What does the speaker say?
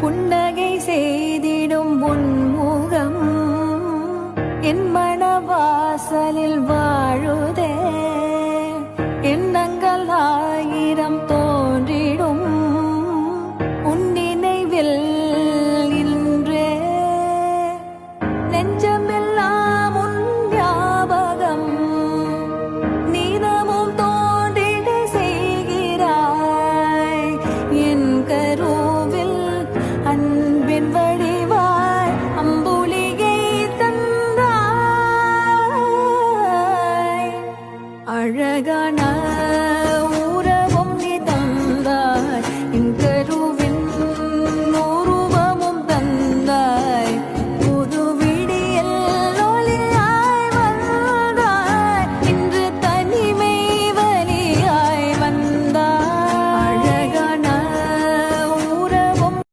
புன்னகை செய்திடும் உன்முகம் என் மனவாசலில் அழகான